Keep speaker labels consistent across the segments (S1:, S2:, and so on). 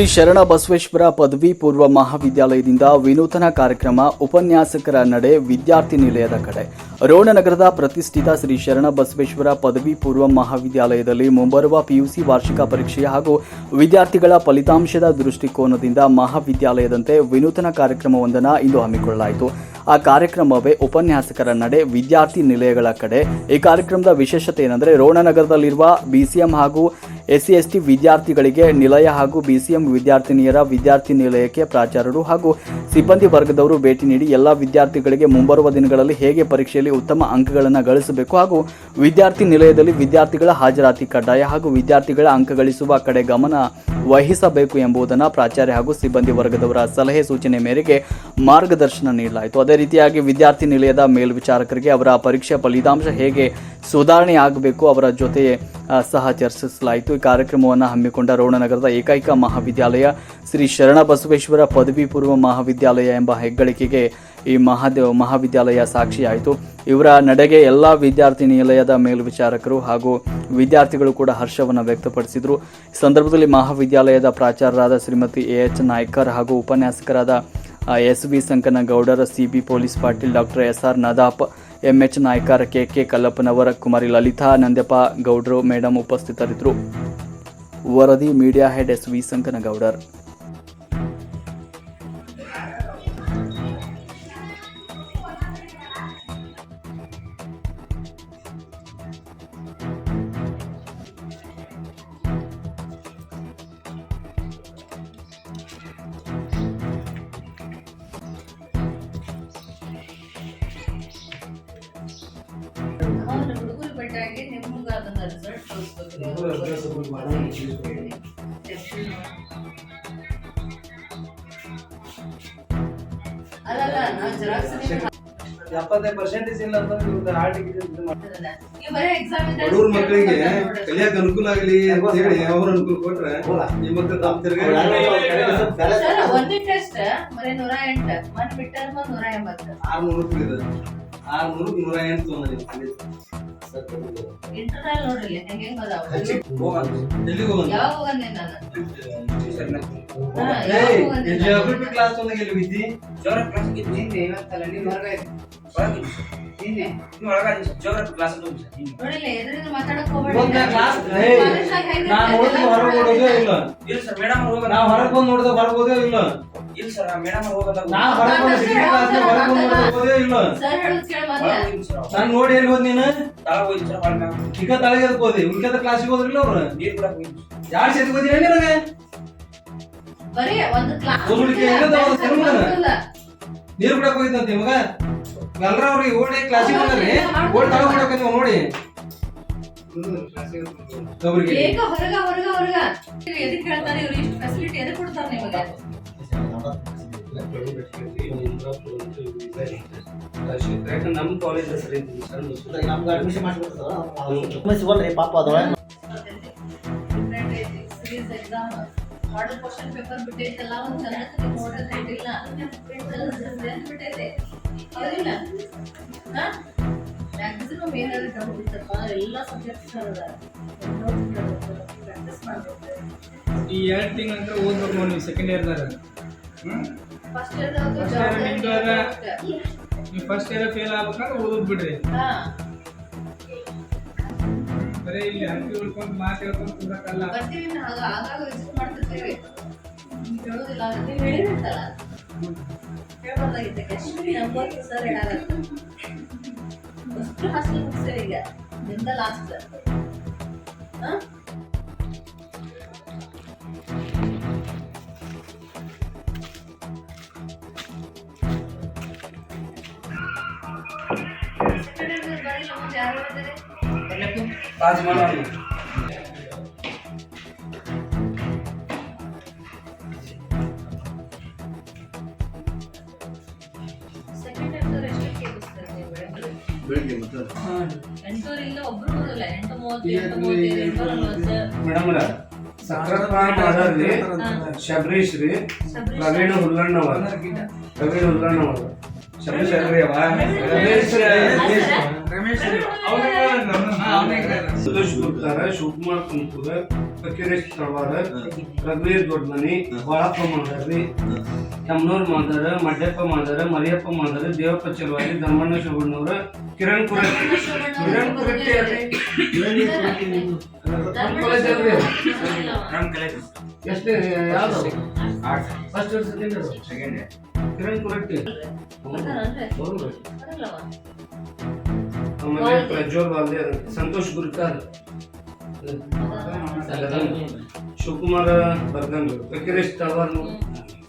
S1: ಶ್ರೀ ಶರಣ ಬಸವೇಶ್ವರ ಪದವಿ ಪೂರ್ವ ಮಹಾವಿದ್ಯಾಲಯದಿಂದ ವಿನೂತನ ಕಾರ್ಯಕ್ರಮ ಉಪನ್ಯಾಸಕರ ನಡೆ ವಿದ್ಯಾರ್ಥಿ ನಿಲಯದ ಕಡೆ. ರೋಣನಗರದ ಪ್ರತಿಷ್ಠಿತ ಶ್ರೀ ಶರಣ ಬಸವೇಶ್ವರ ಪದವಿ ಪೂರ್ವ ಮಹಾವಿದ್ಯಾಲಯದಲ್ಲಿ ಮುಂಬರುವ ಪಿಯುಸಿ ವಾರ್ಷಿಕ ಪರೀಕ್ಷೆ ಹಾಗೂ ವಿದ್ಯಾರ್ಥಿಗಳ ಫಲಿತಾಂಶದ ದೃಷ್ಟಿಕೋನದಿಂದ ಮಹಾವಿದ್ಯಾಲಯದಂತೆ ವಿನೂತನ ಕಾರ್ಯಕ್ರಮವೊಂದನ್ನು ಇಂದು ಹಮ್ಮಿಕೊಳ್ಳಲಾಯಿತು. ಆ ಕಾರ್ಯಕ್ರಮವೇ ಉಪನ್ಯಾಸಕರ ನಡೆ ವಿದ್ಯಾರ್ಥಿ ನಿಲಯಗಳ ಕಡೆ. ಈ ಕಾರ್ಯಕ್ರಮದ ವಿಶೇಷತೆ ಏನಂದ್ರೆ ರೋಣನಗರದಲ್ಲಿರುವ ಬಿಸಿಎಂ ಹಾಗೂ ಎಸ್ಸಿ ಎಸ್ಟಿ ವಿದ್ಯಾರ್ಥಿಗಳಿಗೆ ನಿಲಯ ಹಾಗೂ ಬಿಸಿಎಂ ವಿದ್ಯಾರ್ಥಿನಿಯರ ವಿದ್ಯಾರ್ಥಿ ನಿಲಯಕ್ಕೆ ಪ್ರಾಚಾರ್ಯರು ಹಾಗೂ ಸಿಬ್ಬಂದಿ ವರ್ಗದವರು ಭೇಟಿ ನೀಡಿ ಎಲ್ಲ ವಿದ್ಯಾರ್ಥಿಗಳಿಗೆ ಮುಂಬರುವ ದಿನಗಳಲ್ಲಿ ಹೇಗೆ ಪರೀಕ್ಷೆಯಲ್ಲಿ ಉತ್ತಮ ಅಂಕಗಳನ್ನು ಗಳಿಸಬೇಕು ಹಾಗೂ ವಿದ್ಯಾರ್ಥಿ ನಿಲಯದಲ್ಲಿ ವಿದ್ಯಾರ್ಥಿಗಳ ಹಾಜರಾತಿ ಕಡ್ಡಾಯ ಹಾಗೂ ವಿದ್ಯಾರ್ಥಿಗಳ ಅಂಕ ಗಳಿಸುವ ಕಡೆ ಗಮನ ವಹಿಸಬೇಕು ಎಂಬುದನ್ನು ಪ್ರಾಚಾರ್ಯ ಹಾಗೂ ಸಿಬ್ಬಂದಿ ವರ್ಗದವರ ಸಲಹೆ ಸೂಚನೆ ಮೇರೆಗೆ ಮಾರ್ಗದರ್ಶನ ನೀಡಲಾಯಿತು. ಅದೇ ರೀತಿಯಾಗಿ ವಿದ್ಯಾರ್ಥಿ ನಿಲಯದ ಮೇಲ್ವಿಚಾರಕರಿಗೆ ಅವರ ಪರೀಕ್ಷೆ ಫಲಿತಾಂಶ ಹೇಗೆ ಸುಧಾರಣೆ ಆಗಬೇಕು, ಅವರ ಜೊತೆ ಸಹ ಚರ್ಚಿಸಲಾಯಿತು. ಈ ಕಾರ್ಯಕ್ರಮವನ್ನು ಹಮ್ಮಿಕೊಂಡ ರೋಣನಗರದ ಏಕೈಕ ಮಹಾವಿದ್ಯಾಲಯ, ಶ್ರೀ ಶರಣ ಬಸವೇಶ್ವರ ಪದವಿ ಪೂರ್ವ ಮಹಾವಿದ್ಯಾಲಯ ಎಂಬ ಹೆಗ್ಗಳಿಕೆಗೆ ಈ ಮಹಾದೇವ, ಮಹಾವಿದ್ಯಾಲಯ ಸಾಕ್ಷಿಯಾಯಿತು. ಇವರ ನಡೆಗೆ ಎಲ್ಲ ವಿದ್ಯಾರ್ಥಿ ನಿಲಯದ ಮೇಲ್ವಿಚಾರಕರು ಹಾಗೂ ವಿದ್ಯಾರ್ಥಿಗಳು ಕೂಡ ಹರ್ಷವನ್ನು ವ್ಯಕ್ತಪಡಿಸಿದರು. ಈ ಸಂದರ್ಭದಲ್ಲಿ ಮಹಾವಿದ್ಯಾಲಯದ ಪ್ರಾಚಾರ್ಯರಾದ ಶ್ರೀಮತಿ ಎ ಎಚ್ ನಾಯ್ಕರ್ ಹಾಗೂ ಉಪನ್ಯಾಸಕರಾದ S V Sankanagoudar, C B police Patil doctor S R Nadaf M H Naikar K K Kallappanavar Kumari Lalitha, Nandyappa Gowdru madam ಉಪಸ್ಥಿತರಿದ್ದರು. ವರದಿ media head S V Sankanagoudar.
S2: ಎಪ್ಪತ್ತೈದು ಪರ್ಸೆಂಟೇಜ್ ಇಲ್ಲ ಅಂತಂದ್ರೆ
S3: ಬಡವ್ರ ಮಕ್ಕಳಿಗೆ ಕಲಿಯಕ್ ಅನುಕೂಲ ಆಗಲಿ ಅಂತ ಹೇಳಿ ಅವ್ರ ಅನುಕೂಲ ಕೊಟ್ರೆ ನಿಮ್ಮ ಮಕ್ಕಳು ತಮ್ಮ ತಿರ್ಗಿ
S4: ಸರ್ ಒಂದೇ ಟೆಸ್ಟ್ ಬರೀ ನೂರ ಎಂಟು ಮನ್ ಬಿಟ್ಟಾರ ಬಂದ್ ನೂರ ಎಂಬತ್ತು.
S3: ಆರ್ನೂರು ರೂಪಾಯಿ ಇದೆ ಆರ್ನೂರು ನೂರ ಎಂಟು? ಜಿಯೋಗ್ರಫಿ ಕ್ಲಾಸ್
S2: ಒಂದೇ ಹೊರಗೆ ಇಲ್ಲ. ನಾವ್ ಹೊರಗ್ ಬಂದ್ ನೋಡಿದ ಬರ್ಬೋದೇ ಓದೇ ಇಲ್ಲ ಸರ್ ಹೊರಗ್ ಬಂದ್ ನಾನು ಇಲ್ಲ.
S4: ಸರ್ ಹೇಳೋದ್ ಕೇಳ ಮೊದ್ಲ
S2: ನಾನ್ ನೋಡಿ ಎಲ್ಲಿ ಹೋದ್ ನೀನು? ಈಗ ತಳಗೆ ಎದಕ್ ಹೋದಿ? ಉಳ್ಕೆದ ಕ್ಲಾಸಿಗೆ ಹೋದ್ರಿಲ್ಲ ಅವ್ರು? ಯಾರ್ ಸೇತಿ ಹೋದಿ ಹೇಳಿ ನನಗೆ?
S4: ಬರೀ ಒಂದು ಕ್ಲಾಸ್
S2: ಒಂದು ನೀರ್ ಹೋಗಿದ್ದಂತೆ ಮಗ ಎಲ್ಲರ ಅವ್ರಿಗೆ ಓಡಿ ಕ್ಲಾಸಿಗೆ ಬಂದ್ರಿ ಓಡಿ ತಳ ನೀವು ನೋಡಿ.
S4: ಹೊರಗ ಹೊರಗ ಹೊರಗ. ನೀವು ಎದಕ್ ಹೇಳ್ತಾರೆ ಇವ್ರು? ಇಷ್ಟು ಫೆಸಿಲಿಟಿ ಎದಕ್ ಕೊಡ್ತಾರೆ ನಿಮಗೆ?
S5: ನಮ್ ಕಾಲೇಜ್ ಹೆಸರು ಐತಿ ಸರ್
S6: ನಮ್ಗೆ ಅಡ್ಮಿಷನ್ ಮಾಡಿಸ್ಬಿಡ್ತಾರ ಸಿಗಲ್ರಿ ಪಾಪ
S4: ಎಕ್ಸಾಮ್ ಮಾಡಲ್ ಕ್ವಶನ್ ಪೇಪರ್ ಬಿಟ್ಟೈತಲ್ಲ ಒಂದು ಚಂದಕ್ಕೆ ನೋಡೋದ್ ಐತಿಲ್ಲ ಬಿಟ್ಟೈತೆ ಹೌದಿಲ್ಲ ಹಾ ಮ್ಯಾಕ್ಸಿಮಮ್ ಏನಾದ್ರು ಡೌಟ್ ಇತ್ತಪ್ಪ ಎಲ್ಲ ಸಬ್ಜೆಕ್ಟ್ಸ್ ಅದ ಪ್ರಾಕ್ಟೀಸ್ ಮಾಡ್ಬೇಕು
S7: ಈ ಎರಡು ತಿಂಗಳಂದ್ರೆ ಓದ್ಬೇಕು ನೋಡಿ ನೀವು ಸೆಕೆಂಡ್ ಇಯರ್ದಾಗ
S4: ಫಸ್ಟ್
S7: ನೀವು ಫಸ್ಟ್ ಇಯರ್ ಫೇಲ್ ಆಗ್ಬೇಕಂದ್ರೆ ಓದೋದ್ ಬಿಡ್ರಿ
S4: ಹಾ.
S7: ಬರೀ ಇಲ್ಲಿ ಅಂಕಿ ಉಳ್ಕೊಂಡು ಮಾತು ಹೇಳ್ಕೊಂಡು
S4: ಹೇಳಿರ್ತಲ್ಲ ಹೇಳ್ಬೋದಾಗಿತ್ತೆ ಎಷ್ಟು ಎಂಬತ್ತು ಸರ್ ಫಸ್ಟ್ ಹಾಸ್ಟೆಲ್ ಮುಗಿಸ್ತೀರಿ ಈಗ. ನಿಮ್ದ ಲಾಸ್ಟ್ ಹಾ? ಬೆಳಗ್ಗೆ?
S3: ಮತ್ತೆ
S4: ಎಂಟೂರಿಂದ ಒಬ್ರು ಬರೋಲ್ಲ ಎಂಟು ಮೂವತ್ತು ಎಂಟು ಮೂವತ್ತೈದು ಎಂಟು ನಲ್ವತ್ತು
S5: ಮೇಡಮ್ ಸಕ್ರಪ್ಪ ಮಾಡಾರ್ರಿ ಶಬರೀಶ್ ರೀ ಪ್ರವೀಣ್ ಹುಲ್ಲಣ್ಣವ ಪ್ರವೀಣ್ ಹುಲ್ಲಣ್ಣವ ಶಬರೀಶ್ ಅಲ್ರಿ ಅವ ಸುರೇಶ್ ಗುಪ್ತಾರ ಶಿವಕುಮಾರ್ ತುಮಕೂರ್ ಕಿರೇಶ್ ತಳವಾರ ರಘುವೀರ್ ದೊಡ್ಡಮನಿ ಬಾಳಪ್ಪ ಮಾದಾರಿ ಯಮನೂರ್ ಮಾದಾರ ಮಡ್ಯಪ್ಪ ಮಾದಾರ ಮರಿಯಪ್ಪ ಮಾದಾರ ದೇವಪ್ಪ ಚಲವಾರಿ ಧರ್ಮಣ್ಣ ಶಿವಣ್ಣವ್ರ ಕಿರಣ್ ಕುರಟ್ಟಿ. ಕಿರಣ್ ಕುರಟ್ಟಿ ಅಲ್ರಿ ಕಾಲೇಜ್ ಅಲ್ರಿ ಎಷ್ಟು ಯಾವ್ದು? First year second second year Kiran Kuratti? ಆಮೇಲೆ ಪ್ರಜ್ವಲ್ ವಾಲ್ದೆ ಸಂತೋಷ್ ಗುರುಕಾರ್. ಶಿವಕುಮಾರ ಬರ್ಗನ್ ಫಕೀರೇಶ್ ತಳವಾರ್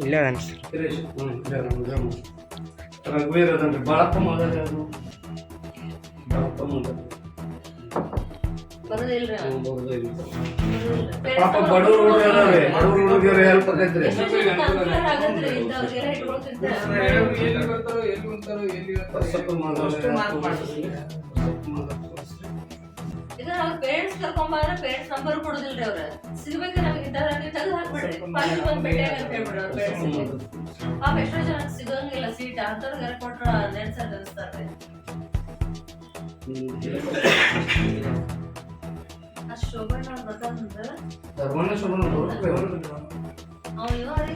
S8: ಇಲ್ಲೇ
S5: ಫಕೀರೇಶ್ ಹ್ಞೂ. ರಘುವೀರ್ ಅದನ್ರಿ. ಬಾಳಪ್ಪ ಮಾದಾರ ಯಾರು ಬಾಳಪ್ಪ ಮಾದಾರ. ಪಾಪ ಬಡವ್ರು ಬಡವ್ರು ಹೆಲ್ಪ್ ಆಗೈತ್ರಿ
S4: ಪೇರೆಂಟ್ಸ್ ಕರ್ಕೊಂಬಂದ್ರೆ ಪೇರೆಂಟ್ಸ್ ನಂಬರ್ ಕೊಡೋದಿಲ್ರಿ ಅವ್ರ. ಸಿಗ್ಬೇಕು ನಮಗೆ ಇಂಥವ್ರ ನೀವು ತೆಗೆದು ಹಾಕ್ಬಿಡ್ರಿ. ಪಾಲಿ ಬಂದ್ ಭೇಟಿ ಅಂತ ಹೇಳ್ಬಿಡ್ರಿ ಅವ್ರ ಪೇರೆಂಟ್ಸ್ ಪಾಪ ಎಷ್ಟೋ ಜನಕ್ಕೆ ಸಿಗಂಗಿಲ್ಲ ಸೀಟ್ ಅಂತವ್ರಿಗೆ ಕೊಟ್ರ ನೆನ್ಸ ಅನಿಸ್ತಾರ್ರಿ ಅಷ್ಟು ಶೋಭಣ್ಣ
S5: ನೋಡ್ಬೇಕು
S4: ಅವ ಇವ ರೀ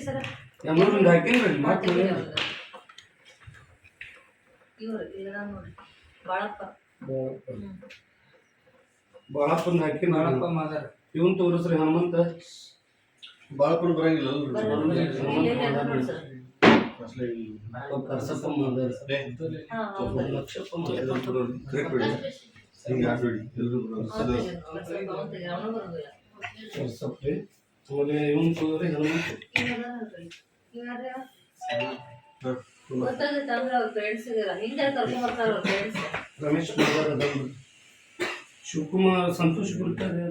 S4: ಸರ
S5: ಯಮೂರಿಂದ ಹಾಕಿನ್ರಿ ಮತ್ತೆ
S4: ಇವ್ರು ಇಲ್ಲ ನೋಡಿ ಬಾಳಪ್ಪ
S5: ಹಾಕಿ
S7: ಬಾಳಪ್ಪ ಮಾದಾರ.
S5: ಇವನ್ ತೋರಿಸ್ರಿ ಹನುಮಂತ.
S3: ಬಾಳಪ್ಪನ ಬರಂಗಿಲ್ಲ
S4: ಬರ್ತಾರ
S5: ರಮೇಶ್ ಶಿವಕುಮಾರ್ ಸಂತೋಷ್ ಗುರುತಾರೆ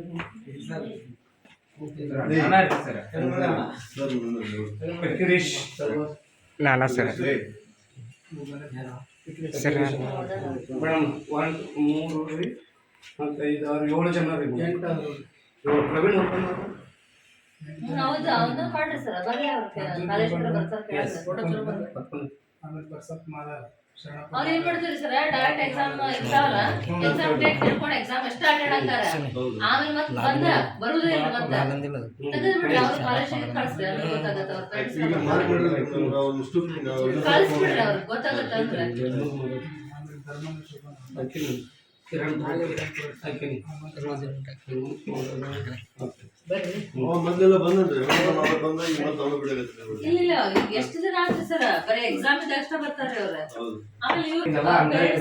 S5: ಫಕೀರೇಶ್ ತಳವಾರ್
S8: ನಾನಾ ಸರ್ ಸರ್
S5: ಮೇಡಮ್ ಒನ್ ಮೂರು ರೀ ಮತ್ತು ಐದು ಆರು ಏಳು ಜನ ರೀ ಏಳು ಪ್ರವೀಣ್ ಹೋಗ್ಕೊಂಡು
S4: ಹ್ಮ್, ಹೌದು ಅವನ್ನ ಮಾಡ್ರಿ ಸರ್ ಬರ್ಲಿ ಅವ್ರ ಕಾಲೇಜ್ ಕಡೆ ಬರ್ತಾರ ಅವ್ರು ಏನ್ ಮಾಡ್ತೀರಿ ಸರ್? ಡೈರೆಕ್ಟ್ ಎಕ್ಸಾಮ್ ಇರ್ತಾವಲ್ಲ ಎಕ್ಸಾಮ್ ಡೇಟ್ ತಿಳ್ಕೊಂಡು ಎಕ್ಸಾಮ್ ಎಷ್ಟ ಅಟೆಂಡ್ ಆಗ್ತಾರ? ಆಮೇಲೆ ಮತ್ತೆ ಬಂದ ಬರುದೇ ಇಲ್ಲ ಮತ್ತೆ? ತೆಗೆದ್ಬಿಡ್ರಿ ಅವ್ರ ಕಾಲೇಜಿಗೆ ಕಳಿಸ್ರಿ ಅಂದ್ರೆ ಗೊತ್ತಾಗತ್ತೆ ಅವ್ರ ಫ್ರೆಂಡ್ಸ್
S3: ಈಗ ಮಾರ್ಕ್ ಮಾಡಿದ್ರೆ ಅವ್ರು
S4: ಕಳಿಸ್ಬಿಡ್ರಿ ಅವ್ರಿಗೆ ಗೊತ್ತಾಗತ್ತೆ ಅಂದ್ರೆ.
S3: ಮೊದ್ಲೆಲ್ಲ ಬಂದ ಅವ್ರು ಬಿಡಕತ್ತಾರೆ
S4: ಇಲ್ಲ ಇಲ್ಲ ಎಷ್ಟು ದಿನ ಆಯ್ತು ಸರ್? ಬರೀ ಎಕ್ಸಾಮ್ ಇದ್ದ ಅಷ್ಟ ಅವ್ರ. ಆಮೇಲೆ ಇವ್ರು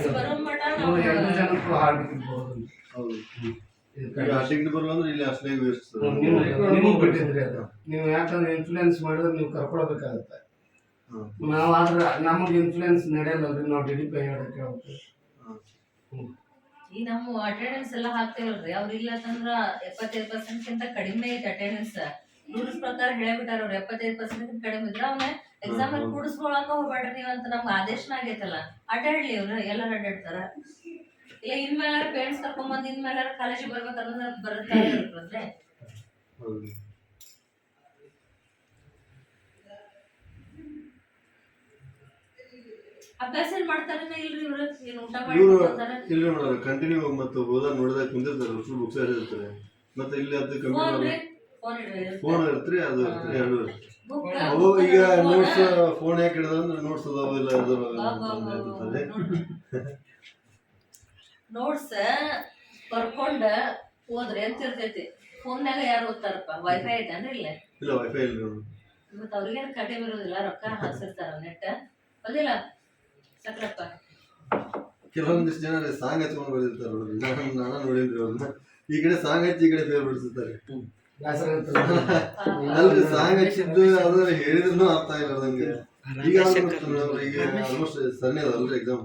S4: ಬರೋ
S3: ಈಗ ಇಲ್ಲಿ ಅಷ್ಟೇ ವೇಸ್ಟ್
S5: ನಿಮಗ್ ಬಿಟ್ಟಿದ್ರಿ ಅದು. ನೀವು ಯಾಕಂದ್ರೆ ಇನ್ಫ್ಲೂಯೆನ್ಸ್ ಮಾಡಿದ್ರೆ ನೀವು ಕರ್ಕೊಳ್ಬೇಕಾಗತ್ತೆ. ನಾವು ಆದ್ರೆ ನಮಗೆ ಇನ್ಫ್ಲೂಯೆನ್ಸ್ ನಡೆಯಲ್ಲ ನಾವು ಡಿ ಡಿ ಪಿ ಹೋಗ್ತೀವಿ.
S4: ಈ ನಮ್ಮ ಅಟೆಂಡೆನ್ಸ್ ಎಲ್ಲ ಹಾಕ್ತೇವಲ್ರಿ ಅವ್ರ ಇಲ್ಲ ಅಂತಂದ್ರ ಎಪ್ಪತ್ತೈದು ಪರ್ಸೆಂಟ್ ಕಿಂತ ಕಡಿಮೆ ಐತೆ ಅಟೆಂಡೆನ್ಸ್ ರೂಲ್ಸ್ ಪ್ರಕಾರ ಹೇಳ್ಬಿಟ್ಟಾರ ಅವ್ರು, ಎಪ್ಪತ್ತೈದು ಪರ್ಸೆಂಟ್ ಕಡಿಮೆ ಇದ್ರ ಅವನ ಎಕ್ಸಾಮ್ ಕೂಡಿಸ್ಕೊಳಕ ಹೋಗ್ಬೇಡ್ರಿ ನೀವು ಅಂತ ನಮ್ಗೆ ಆದೇಶನ ಆಗೈತಲ್ಲ. ಅಡ್ಡಾಡ್ಲಿ ಅವ್ರ ಎಲ್ಲರೂ ಅಡ್ಡಾಡ್ತಾರ ಇಲ್ಲ, ಇನ್ಮೇಲಾರ ಪೇರೆಂಟ್ಸ್ ಕರ್ಕೊಂಬಂದ್, ಇನ್ಮೇಲಾರ ಕಾಲೇಜಿಗೆ ಬರ್ಬೇಕನ್ನೋದು ಬರುತ್ತೆ ಇರ್ತದೆ ಅಭ್ಯಾಸ ಏನ್ ಮಾಡ್ತಾರೇನ ಇಲ್ರಿ ಇವ್ರು? ಏನ್ ಊಟ ಮಾಡಿ
S3: ಇವರು
S4: ಕೂತ್ಕೊತಾರ?
S3: ಇಲ್ಲಿ ನೋಡೋಣ ಕಂಟಿನ್ಯೂ ಮತ್ತು ಓದಾ ನೋಡಿದಾಗ ಕುಂತಿರ್ತಾರೆ ಫುಲ್ ಬುಕ್ಸ್ ಇರ್ತಾರೆ ಮತ್ತೆ ಇಲ್ಲಿ ಅದು
S4: ಫೋನ್
S3: ಕಂಪ್ಯೂಟರ್
S4: ರೀ ಫೋನ್ ಇಡ್ರಿ
S3: ಫೋನ್ ಇರ್ತ್ರಿ ಅದು ಇರ್ತ್ರಿ ಎರಡು ಇರ್ತ್ರಿ.
S4: ಬುಕ್
S3: ಅವು ಈಗ ನೋಟ್ಸ್ ಫೋನ್ ಯಾಕೆ ಅಂದ್ರೆ ನೋಟ್ಸ್ ಅದಾವ ಇಲ್ಲ ಅದು ಇರ್ತದೆ
S4: ನೋಟ್ಸ್ ಬರ್ಕೊಂಡ ಹೋದ್ರಿ ಅಂತ ಇರ್ತೈತಿ? ಫೋನ್ಯಾಗ ಯಾರು ಓದ್ತಾರಪ್ಪ? ವೈಫೈ ಐತೇನ್ರಿ ಇಲ್ಲ?
S3: ಇಲ್ಲ ವೈಫೈ ಇಲ್ಲ ಮತ್ತೆ
S4: ಮತ್ತ ಅವ್ರಿಗೇನು ಕಡಿಮೆ ಇರೋದಿಲ್ಲ ರೊಕ್ಕ ಹಾಕ್ಸಿರ್ತಾರ ನೆಟ್ ಸಕ್ರಪ್ಪ
S3: ಕೆಲವೊಂದಿಷ್ಟು ಜನ ಸಾಂಗ್ ಹಚ್ಕೊಂಡು ಬಂದಿರ್ತಾರೆ ನೋಡ್ರಿ. ನಾನು ನಾನು ನೋಡಿದ್ರಿ ಅವ್ರನ್ನ. ಈ ಕಡೆ ಸಾಂಗ್ ಹಚ್ಚಿ ಈ ಕಡೆ ಫೇರ್ ಬಿಡಿಸ್ತಾರೆ
S5: ಬೇಸರ ಇರ್ತದೆ.
S3: ಅಲ್ರಿ ಸಾಂಗ್ ಹಚ್ಚಿದ್ದು ಅದ್ರ ಹೇಳಿದ್ರು ಅರ್ಥ ಆಗಿಲ್ಲ ನಂಗೆ. ಈಗ ಆಲ್ಮೋಸ್ಟ್ ಸನ್ನೆ ಅದಲ್ರಿ ಎಕ್ಸಾಮ್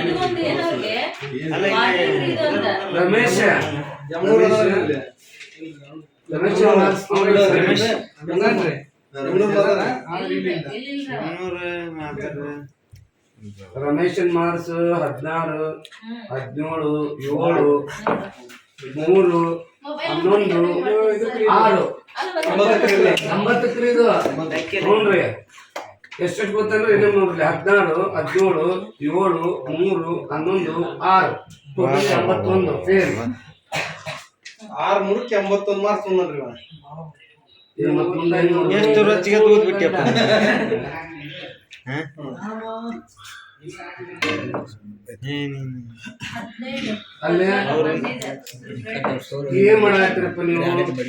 S5: ರಮೇಶ್. ರಮೇಶನ್ ಮಾರ್ಕ್ಸ್ ಹದಿನಾರು ಹದಿನೇಳು ಏಳು ಮೂರು ಹನ್ನೊಂದು ಆರು. ಎಂಬತ್ತಕ್ರಿ ಇದು. ನೋಡ್ರಿ ಎಷ್ಟೆಷ್ಟು ಗೊತ್ತಂದ್ರೆ ಇನ್ನೂ ನೋಡ್ರಿ ಹದಿನಾರು ಹದಿನೇಳು ಏಳು ಮೂರು ಹನ್ನೊಂದು ಆರು. ಟೋಟಲ್ ಎಂಬತ್ತೊಂದು ಫೇಲ್
S2: ಆರ್ ಮೂರಕ್ಕೆ ಎಂಬತ್ತೊಂದು ಮಾರ್ಕ್ಸ್
S5: ನೋಡ್ರಿ?
S8: ಎಷ್ಟು ರೊಚ್ಚಿಗೆ ತೂತ್
S5: ಏನ್ ಮಾಡತ್ತೀರಪ್ಪ ನೀವು ನೋಡ್ರಿ